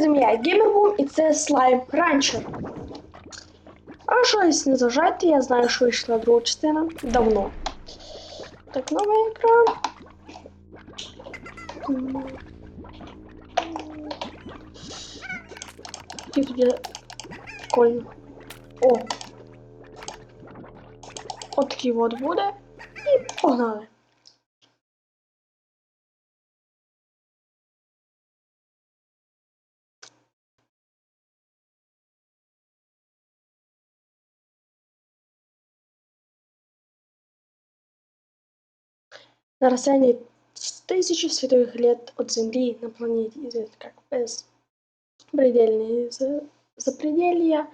Земля Геймербум і це слайм ранчер. А щось не зважайте, я знаю, що вийшла друга частина давно. Так, новий екран. І тоді прикольно. О! От такий от буде. І погнали. На расстоянии тысячи световых лет от Земли на планете известной как беспредельные за- запределья,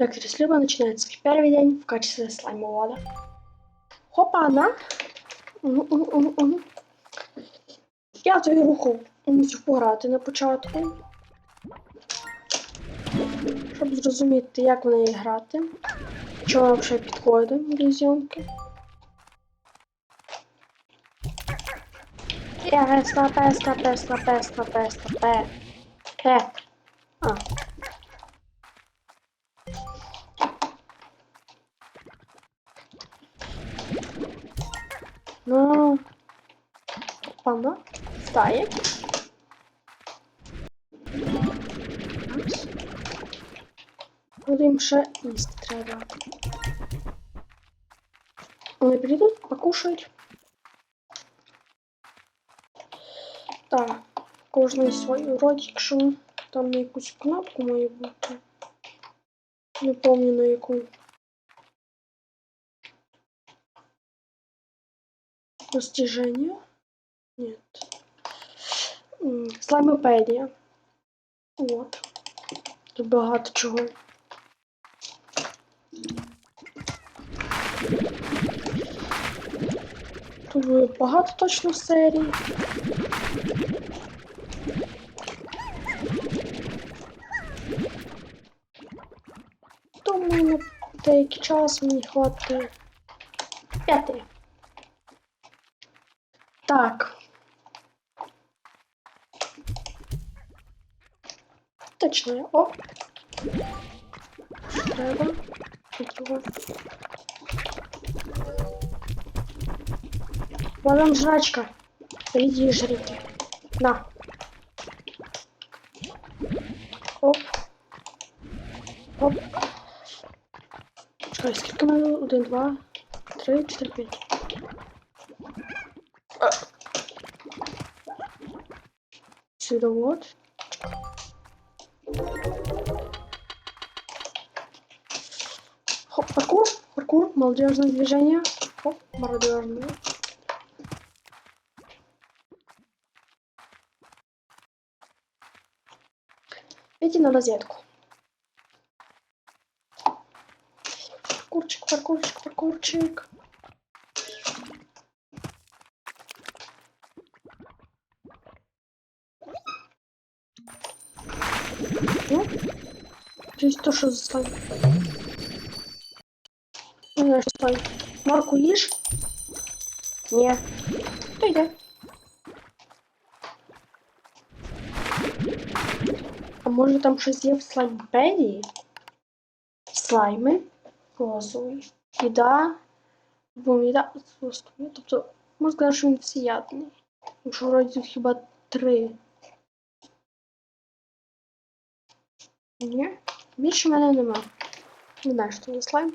Вектор Слива начинает свой первый день в качестве слаймовода. Хопа, на! Уну, уну, уну, уну. Я тобі руху мусив пограти на початку. Щоб зрозуміти, як в неї грати. Що вона взагалі підходить для зйомки. Песла, песла, песла, песла, песла, пе. Пе. А. Ну. Пана. Стає. Куди їм ще їсти треба. Вони прийдуть, покушають. Так, кожний свій рот, якщо там на якусь кнопку має бути. Не пам'ятаю на яку. Достижение? Нет. М, Слаймопедія. От. Тут багато чого. Тут багато точно серій. На деякий час мені хватить п'яти. Так. Точно я. О. Що Треба. Нічого. Вон там жрачка. Иди жрите. На. Один, два, три, чотири, п'ять. Сюда вот. Хоп, паркур, паркур, молодежное движение. Хоп, молодежное. Иди на розетку. Паркурчик, паркурчик. Ну, здесь то, что за слайм. Не знаю, что слайм. Марку ешь? Не. То йде. А може там щось є в слаймпедії? Розовий, їда, боміда, отсутствує. Тобто, можна сказати, що він всеядний. Тому що вроді хіба три. Ні, більше в мене нема. Не знаю, що це слайм.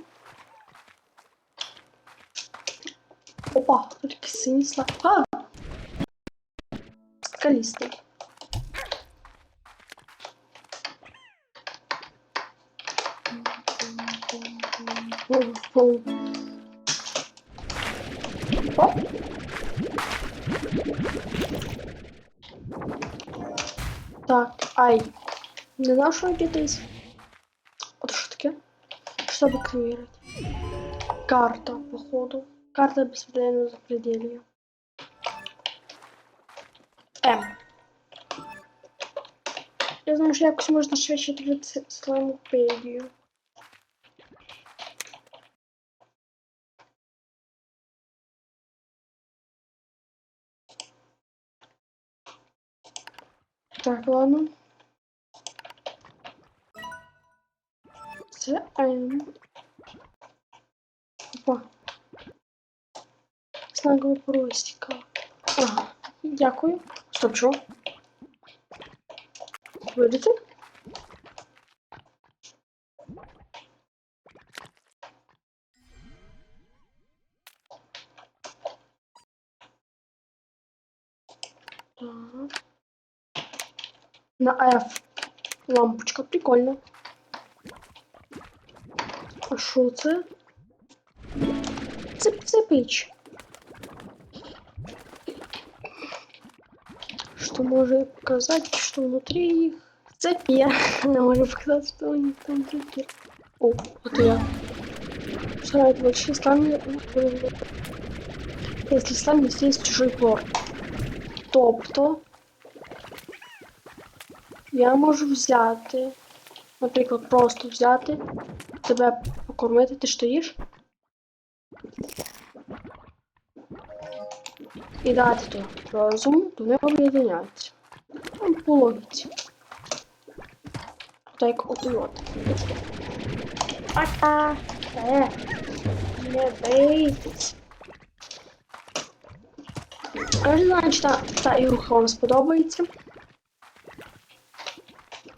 Опа, тут такий синій слайм. А! Скалістий. Оп. Так, ай. Не знав, що якийсь. От що таке? Щоб активировать. Карта, походу. Карта беспределенного запределья. М. Я знаю, що якось можна швидше відкрити слаймопедію. Так, ладно. Це айн Опа. Снагова простіка. Ага. Дякую. Стоп, що? Видите? На F. Лампочка, прикольно. А що це? Це, це піч. Что может показать, что внутри их? Цепи. Она может показать, что у них там внутри. О, это я. Срать большие слаймы. Если слайм здесь чужой плор. Тобто я можу взяти, наприклад, просто взяти, тебе покормити, ти що їш? І дати то розум, то не об'єднається. По логіці. Так от і от. Пока! Е, не бийтесь. Я не знаю, чи та, та ігруха вам сподобається.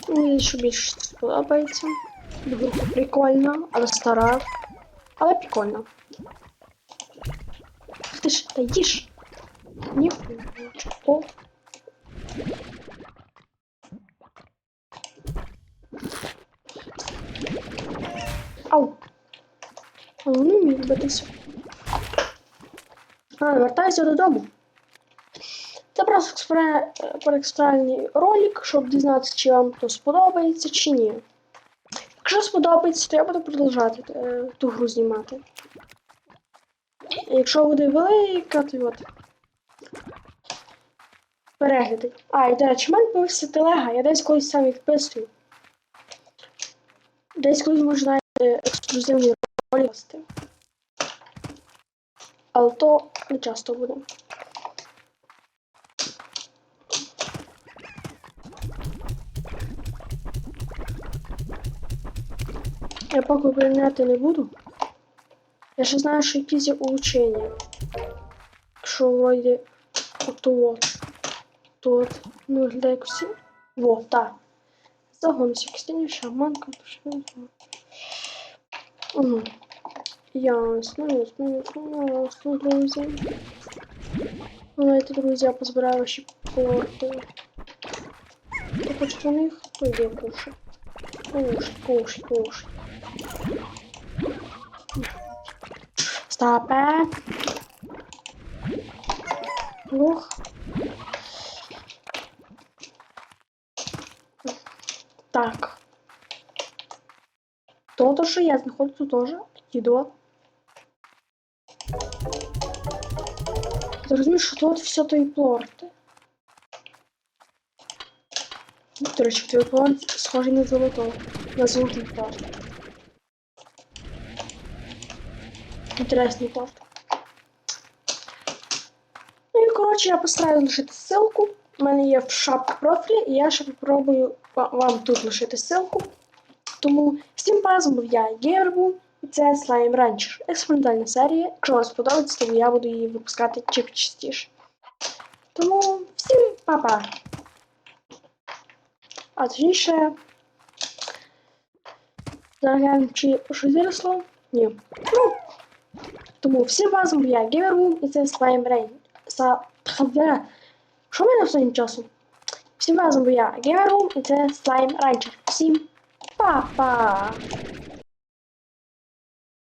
Мені що більше сподобається. Ігруха прикольна, але стара. Але прикольна. Ах ти ж, та їж. Ніхуя. О. Ау. А ну не вмію битися. А, вертаюся додому. Просто експре... експериментальний ролик, щоб дізнатися, чи вам то сподобається, чи ні. Якщо сподобається, то я буду продовжувати е, ту гру знімати. Якщо буде велика, то от. Перегляди. А, і до речі, в мене появився телега, я десь колись сам відписую. Десь колись можна навіть ексклюзивні ролики. Але то не часто буде. Я поки прийняти не буду. Я ще знаю, що якісь є улучшення. Якщо вроді от. Тут ну як всі. Во, так. Загон сікстині, шаманка, пошли. Угу. Ясно, ясно, ясно, ясно, друзі. Давайте, друзі, позбираю ваші порти. Хто хоче на них, то йде кушай. Кушай, кушай, Стопе. Ух. Так. То, то, що я знаходжу теж їду. Ти розумієш, що тут все то і плорти. До речі, твій плорт схожий на золото. На золотий плорт. Інтересний плорт. Ну і коротше, я постараюсь лишити ссылку. У мене є в шапці профілі, і я ще попробую вам тут лишити ссылку. Тому всім пазом я Гейрбу, і це Slime Rancher. Експериментальна серія. Якщо вам сподобається, то я буду її випускати чим частіше. Тому всім па-па! А точніше. Зараз глянемо, чи щось виросло? Ні. Ну, тому всім разом я Гейрбу, і це Слайм Рейн. Са... Що мене останнім часом? Всім разом я Гейрбу, і це Слайм Rancher. Всім па-па!